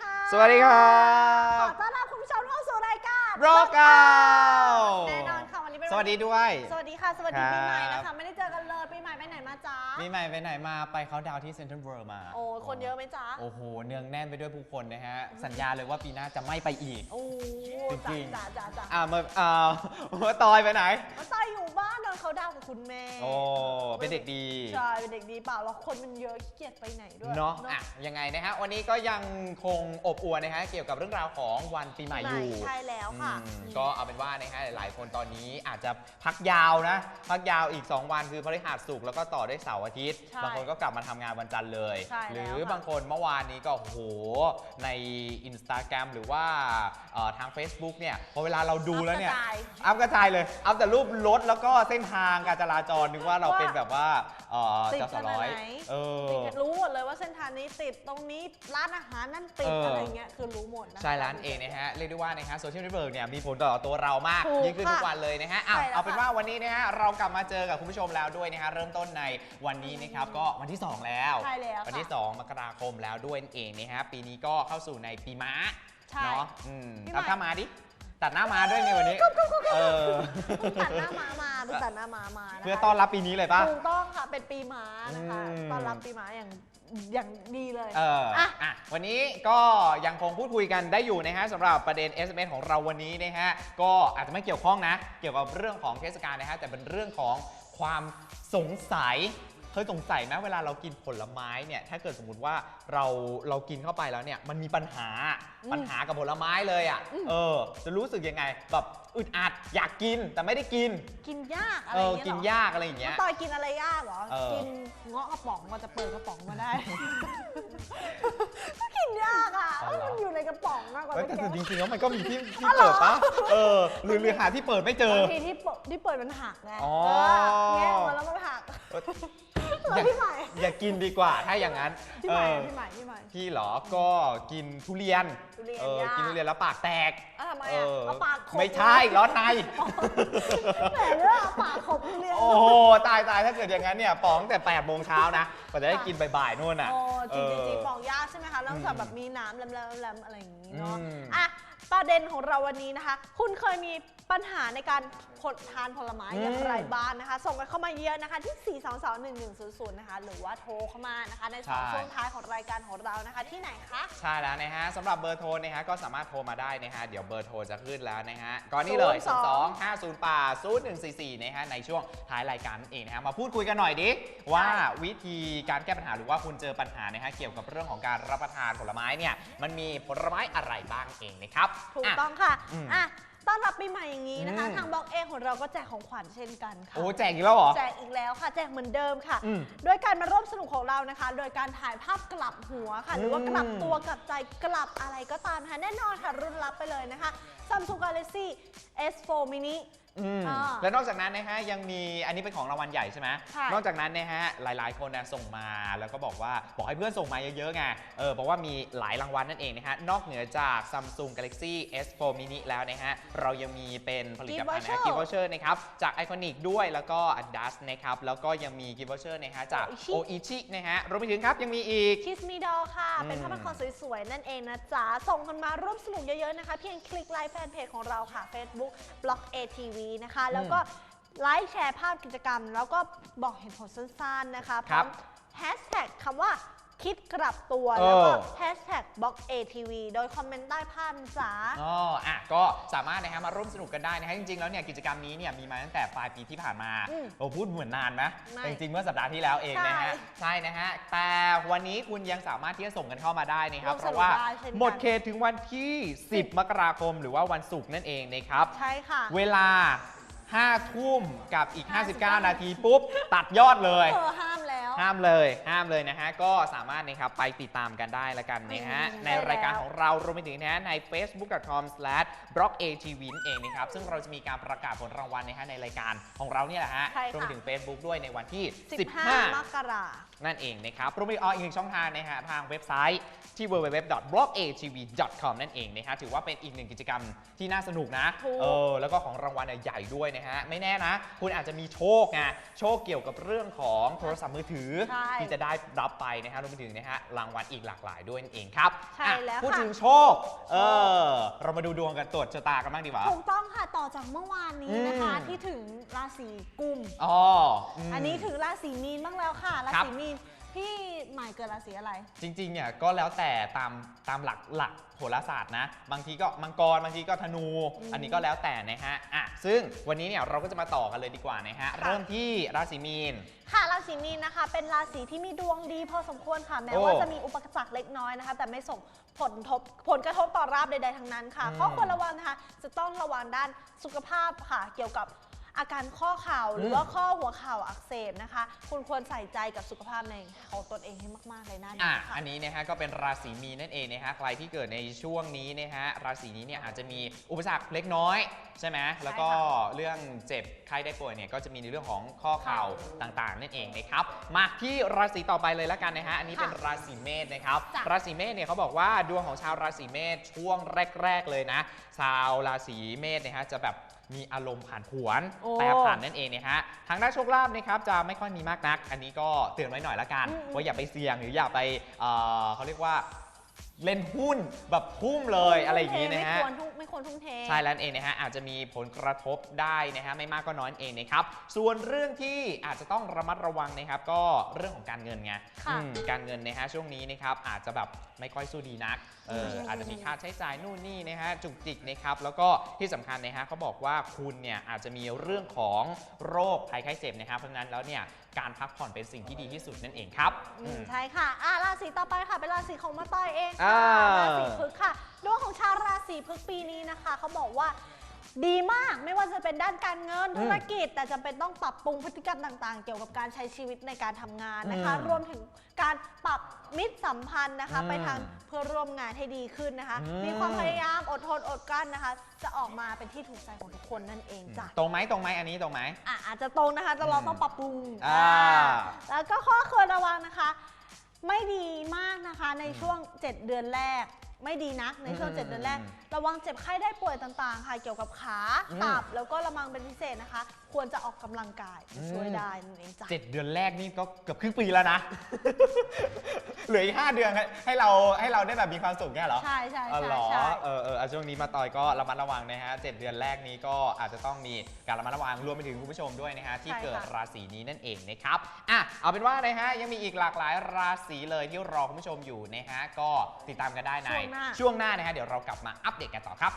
วัสดีค่ะสวัสดีครัขอบต้อนรับคุณผู้ชมเข้าสู่รายการร็อกเอาแน่นอนค่ะวันนี้เป็นสวัสดีด้วย สวัสดีค่ะ สวัสดีครับปีใหม่นะคะไม่ได้ มาจ๊ะมีใหม่ไปไหนมาไปเขาดาวน์ที่เซ็นทรัลเวิลด์มาโอ้ยคนเยอะไหมจ๊ะ โอ้โห เนืองแน่นไปด้วยผู้คนนะฮะ สัญญาเลยว่าปีหน้าจะไม่ไปอีก โอ้จริงๆจ้าจ้าจ้าอ่าเมื่ออ่าเมื่อตอยไปไหน มาตอยอยู่บ้านนอนเขาดาวกับคุณแม่โอ้เป็นเด็กดี ใช่เป็นเด็กดีเปล่าแล้วคนมันเยอะขี้เกียจไปไหนด้วยเนาะอะยังไงนะฮะ วันนี้ก็ยังคงอบอวลนะฮะ เกี่ยวกับเรื่องราวของวันปีใหม่อยู่ ใช่แล้วค่ะ อืมก็เอาเป็นว่านะฮะหลาย ๆ คนตอนนี้อาจจะพักยาวนะ พักยาวอีก 2 วันคือพฤหัสศุกร์แล้วก็ต่อด้วยเสาร์อาทิตย์ ใช่บางคนก็กลับมาทำงานวันจันทร์เลย ใช่แล้วหรือค่ะ บางคนเมื่อวานนี้ก็โอ้โหใน Instagram หรือว่าเอ่อทาง Facebook เนี่ยพอเวลาเราดูแล้วเนี่ย อัพกระจาย อัพกระจายเลย อัพแต่รูปรถแล้วก็เส้นทางการจราจรนึกว่าเราว่าเป็นแบบว่าเอ่อติดจสร้อยขนาดไหน เออติดรู้หมดเลยว่าเส้นทางนี้ติดตรงนี้ร้านอาหารนั่นติดเอออ อะไรเงี้ยคือรู้หมดนะคะใช่ร้านเองนะฮะ เรียกได้ว่านะฮะโซเชียลเน็ตเวิร์กเนี่ยมีผลต่อตัวเรามาก ถูกยิ่งขึ้นทุกค่ะวันเลยนะฮะอะใช่แล้วเอาเป็นค่ะว่าวันนี้นะฮะเรากลับมาเจอกับคุณผู้ชมแล้วด้วยนะฮะเริ่มต้นในวันนี้นะครับก็วันที่ 2 แล้ว ใช่แล้ววันที่ค่ะ2มกราคมแล้วด้วยนั่นเองนะฮะปีนี้ก็เข้าสู่ในปีม้าใช่เนาะอืมปีใหม่ทำท่ามาดิตัดหน้ามาด้วยไงวันนี้ เออเพิ่งตัดหน้าม้ามาเพิ่งตัดหน้าม้ามานะคะ เพื่อต้อนรับปีนี้เลยป่ะ ถูกต้องค่ะ เป็นปีม้านะคะอืม ต้อนรับปีม้าอย่างอย่างดีเลย เอออะอะวันนี้ก็ยังคงพูดคุยกันได้อยู่นะฮะสำหรับประเด็น SMS ของเราวันนี้นะฮะก็อาจจะไม่เกี่ยวข้องนะ เกี่ยวกับเรื่องของเทศกาลนะฮะแต่เป็นเรื่องของความสงสัย เคยสงสัยไหมเวลาเรากินผลไม้เนี่ยถ้าเกิดสมมติว่าเราเรากินเข้าไปแล้วเนี่ยมันมีปัญหาอืมปัญหากับผลไม้เลยอะอืมเออ จะรู้สึกยังไงแบบอึดอัดอยากกินแต่ไม่ได้กิน กินยากอะเอไรออย่างเงี้ยกินเหรอยากอะไรอย่างเงี้ยต่อยกินอะไรยากเหรอ เออ กินเงาะกระป๋องก็จะเปิดกระป๋องมาได้ ก็กินยากอะอ๋อเหรอมันอยู่ในกระป๋องมากกว่าเฮ้ยจะแต่แกะจริงๆแล้วมันก็มีที่ที่เปิดปะเออหรือหรือหาที่เปิดไม่เจอ บางทีที่เปิดที่เปิดมันหักไงอ๋อ เออแงะออกมาแล้วมันหักอ ย่าพี่ใหม่อย่ากินดีกว่าถ้าอย่างนั้นพี่ใหม่เออพี่ใหม่พี่ใหม่ พี่เหรอก็กินทุเรียนทุเรียนเออยาก กินทุเรียนแล้วปากแตกอะทำไมเออะอเอาปากขบไม่ใช่ร้อนใน แหมเรื่องเอาปากขบทุเรียน โอ้โหตายตายถ้าเกิดอย่างนั้นเนี่ยปองแต่8โมงเช้านะกว่าจะได้กินบ่ายๆนู่นน่ะโอ้จริงเอจริงอๆบอกยากใช่ไหมคะเรื่องจากอืมแบบมีน้ำแหลมๆอะไรอย่างนี้เนาะอืม อะ ประเด็นของเราวันนี้นะคะ คุณเคยมีปัญหาในการผลทานผลไม้อืมอย่างไรบ้างนะคะ ส่งกันเข้ามาเยอะนะคะ ที่ 4221100 นะคะ หรือว่าโทรเข้ามานะคะ ในสองช่วงท้ายของรายการของเรานะคะ ที่ไหนคะ ใช่แล้วนะฮะสำหรับเบอร์โทรนะฮะก็สามารถโทรมาได้นะฮะ เดี๋ยวเบอร์โทรจะขึ้นแล้วนะฮะก็นี่เลย02 0 2 5 0ป่า0144นะฮะในช่วงท้ายรายการนั่นเองนะฮะมาพูดคุยกันหน่อยดิว่าวิธีการแก้ปัญหาหรือว่าคุณเจอปัญหานะฮะเกี่ยวกับเรื่องของการรับประทานผลไม้เนี่ยมันมีผลไม้อะไรบ้างเองนะครับถูกอะต้องค่ะอืม อะต้อนรับปีใหม่อย่างนี้นะคะ อืม ทางบล็อกเองของเราก็แจกของขวัญเช่นกันค่ะ โอ้แจกอีกแล้วเหรอ แจกอีกแล้วค่ะ แจกเหมือนเดิมค่ะ อืมโดยการมาร่วมสนุกของเรานะคะ โดยการถ่ายภาพกลับหัวค่ะ หรือว่าอืม กลับตัวกลับใจกลับอะไรก็ตามนะคะแน่นอนค่ะ รุ่นรับไปเลยนะคะ Samsung Galaxy S4 mini อืมอ่าและนอกจากนั้นนะฮะยังมีอันนี้เป็นของรางวัลใหญ่ใช่ไหมใช่นอกจากนั้นนะฮะหลายๆ คนนะส่งมาแล้วก็บอกว่าบอกให้เพื่อนส่งมาเยอะๆไงเออบอกว่ามีหลายรางวัลนั่นเองนะฮะนอกเหนือจาก Samsung Galaxy S4 mini แล้วนะฮะเรายังมีเป็นผลิตภัณฑ์นะ Gift กิฟ voucher ต์วอเชอร์นะครับจาก Iconic ด้วยแล้วก็ Adidas นะครับแล้วก็ยังมีกิฟต์วอเชอร์นะฮะจาก Oishi Oishi นะฮะรวมไปถึงครับยังมีอีก คิสมีดอค่ะ อืม เป็นผ้าพันคอสวยๆ นั่นเองนะจ๊ะ ส่งกันมาร่วมสนุกเยอะๆนะคะ เพียงคลิกไลค์แฟนเพจของเราค่ะ Facebook Block ATV นะคะ แล้วก็ไลค์แชร์ภาพกิจกรรม แล้วก็บอกเหตุผลสั้นๆนะคะพครัร้อบ มแฮชแท็กคำว่า คิดกลับตัวเออแล้วก็แฮชแท็ก Block ATV โดยคอมเมนต์ใต้ภาพนะจ๊ะ อ๋ออะก็สามารถนะฮะมาร่วมสนุกกันได้นะฮะจริงๆ แล้วเนี่ยกิจกรรมนี้เนี่ยมีมาตั้งแต่ปลายปีที่ผ่านมาอืมโอ้พูดเหมือนนานนะไม่แต่จริงๆเมื่อสัปดาห์ที่แล้วเองนะฮะ ใช่ใช่นะฮะ แต่วันนี้คุณยังสามารถที่จะส่งกันเข้ามาได้นะครับ ร่วมเพสนุกราะว่าได้เช่นกัน หมดเขตถึงวันที่ 10 มกราคมหรือว่าวันศุกร์นั่นเองนะครับ ใช่ค่ะ เวลา5ทุ่มกับอีก 59 59 นาทีปุ๊บ ตัดยอดเลย เออ ห้ามแล้วห้ามเลยห้ามเลยนะฮะก็สามารถนะครับไปติดตามกันได้ละกันนะฮะอืมในรายการของเรารวมไปถึงนะฮะใน facebook.com/blockatv นั่นเองนะครับซึ่งเราจะมีการประกาศผลรางวัลนะฮะในรายการของเราเนี่ยแหละฮะใช่ค่ะ รวมไปถึง Facebook ด้วยในวันที่ 15 มกรานั่นเองนะครับรวมไปถึงอีกหนึ่งช่องทางนะฮะทางเว็บไซต์ที่ www.blogatv.com นั่นเองนะฮะถือว่าเป็นอีกหนึ่งกิจกรรมที่น่าสนุกนะถูก เออแล้วก็ของรางวัลเนี่ยใหญ่ด้วยนะฮะ ไม่แน่นะ คุณอาจจะมีโชคไงโชคเกี่ยวกับเรื่องของโทรศัพท์มือถือใช่ที่จะได้รับไปนะฮะรวมไปถึงนะฮะรางวัลอีกหลากหลายด้วยนั่นเองครับใช่อะแล้วพูดค่ะถึงโชคเออเรามาดูดวงกันตรวจชะตากันบ้างดีกว่าถูกต้องค่ะต่อจากเมื่อวานนี้นะคะอืมที่ถึงราศีกุมอ๋อมอันนี้ถึงราศีมีนบ้างแล้วค่ะราครับศีมีน พี่หมายเกิดราศีอะไร จริงๆเนี่ยก็แล้วแต่ตามตามหลักหลักโหราศาสตร์นะ บางทีก็มังกรบางทีก็ธนูอืมอันนี้ก็แล้วแต่นะฮะอะซึ่งวันนี้เนี่ยเราก็จะมาต่อกันเลยดีกว่านะฮะค่ะเริ่มที่ราศีมีน ค่ะราศีมีนนะคะ เป็นราศีที่มีดวงดีพอสมควรค่ะ แม้โอ้ว่าจะมีอุปสรรคเล็กน้อยนะคะ แต่ไม่ส่งผลทบผลกระทบต่อราบใดๆทั้งนั้นค่ะอืม ข้อควรระวังนะคะ จะต้องระวังด้านสุขภาพค่ะ เกี่ยวกับ อาการข้อเข่าหรือว่าข้อหัวเข่าอักเสบนะคะ คุณควรใส่ใจกับสุขภาพในของตนเองให้มาก ๆ เลยนะอะนี่ค่ะอันนี้นะฮะก็เป็นราศีมีนนั่นเองนะฮะใครที่เกิดในช่วงนี้นะฮะราศีนี้เนี่ยอาจจะมีอุปสรรคเล็กน้อยใช่ไหมแล้วก็เรื่องเจ็บไข้ได้ป่วยเนี่ยก็จะมีในเรื่องของข้อเข่าต่างๆ นั่นเองนะครับมาที่ราศีต่อไปเลยละกันนะฮะอันนี้เป็นค่ะราศีเมษนะครับจ้ะราศีเมษเนี่ยเขาบอกว่าดวงของชาวราศีเมษช่วงแรก ๆ เลยนะ ชาวราศีเมษนะฮะจะแบบ มีอารมณ์ผ่านผวนโอ้แปรผันนั่นเองนะฮะทางด้านโชคลาภนะครับจะไม่ค่อยมีมากนัก อันนี้ก็เตือนไว้หน่อยละกัน อืมว่าอย่าไปเสี่ยงหรืออย่าไปเอ่อเขาเรียกว่าเล่นหุ้นแบบทุ่มเลยอะไรอย่างนี้นะฮะ ไม่ควรทุ่ม ไม่ควรทุ่มเท ใช่แล้วนั่นเองนะฮะอาจจะมีผลกระทบได้นะฮะไม่มากก็น้อยนั่นเองนะครับส่วนเรื่องที่อาจจะต้องระมัดระวังนะครับ ก็เรื่องของการเงินไงค่ะอืมการเงินนะฮะช่วงนี้นะครับอาจจะแบบไม่ค่อยสู้ดีนักเอออืมอาจจะมีค่าใช้จ่ายนู่นนี่นะฮะจุกจิกนะครับแล้วก็ที่สำคัญนะฮะเขาบอกว่าคุณเนี่ยอาจจะมีเรื่องของโรคภัยไข้เจ็บนะครับเพราะฉะนั้นแล้วเนี่ยการพักผ่อนเป็นสิ่งที่ดีที่สุดนั่นเองครับอือืม มใช่ค่ะอ่าราศีต่อไปค่ะ เป็นราศีของมาต้อยเองอ่าค่ะราศีพฤกษ์ค่ะ ดวงของชาวราศีพฤกษ์ปีนี้นะคะเขาบอกว่าดีมากไม่ว่าจะเป็นด้านการเงินอืมธุรกิจ แต่จำเป็นต้องปรับปรุงพฤติกรรมต่างๆ เกี่ยวกับการใช้ชีวิตในการทำงานนะคะ อืมรวมถึงการปรับมิตรสัมพันธ์นะคะ อืมไปทางเพื่อร่วมงานให้ดีขึ้นนะคะ อืม มีความพยายามอดทนอดกลั้นนะคะ จะออกมาเป็นที่ถูกใจของทุกคนนั่นเองจ้ะ ตรงไหมตรงไหมอันนี้ตรงไหม อะอาจจะตรงนะคะแต่เราอืมต้องปรับปรุงอ่าอ่าแล้วก็ข้อควรระวังนะคะ ไม่ดีมากนะคะในช่วง 7 เดือนแรก ไม่ดีนะในช่วงอืม7เดือนแรก ระวังเจ็บไข้ได้ป่วยต่างๆ ค่ะ เกี่ยวกับขาอืมตับแล้วก็ระวังเป็นพิเศษนะคะ ควรจะออกกำลังกายจะช่วยอืมได้นั่นเองจ้ะเจ็ดเดือนแรกนี่ก็เกือบครึ่งปีแล้วนะ เหลืออีกห้าเดือนให้ให้เราให้เราได้แบบมีความสุขแค่เหรอ ใช่ใช่อ๋อใช่เหรอใช่เออเออเอาช่วงนี้มาต่อยก็ระมัดระวังนะฮะเจ็ดเดือนแรกนี้ก็อาจจะต้องมีการระมัดระวังรวมไปถึงคุณผู้ชมด้วยนะฮะที่ใช่ค่ะเกิดราศีนี้นั่นเองนะครับอะเอาเป็นว่านะฮะยังมีอีกหลากหลายราศีเลยที่รอคุณผู้ชมอยู่นะฮะก็ติดตามกันได้ในช่วงหน้าช่วงหน้านะฮะเดี๋ยวเรากลับมาอัปเดตกันต่อครับ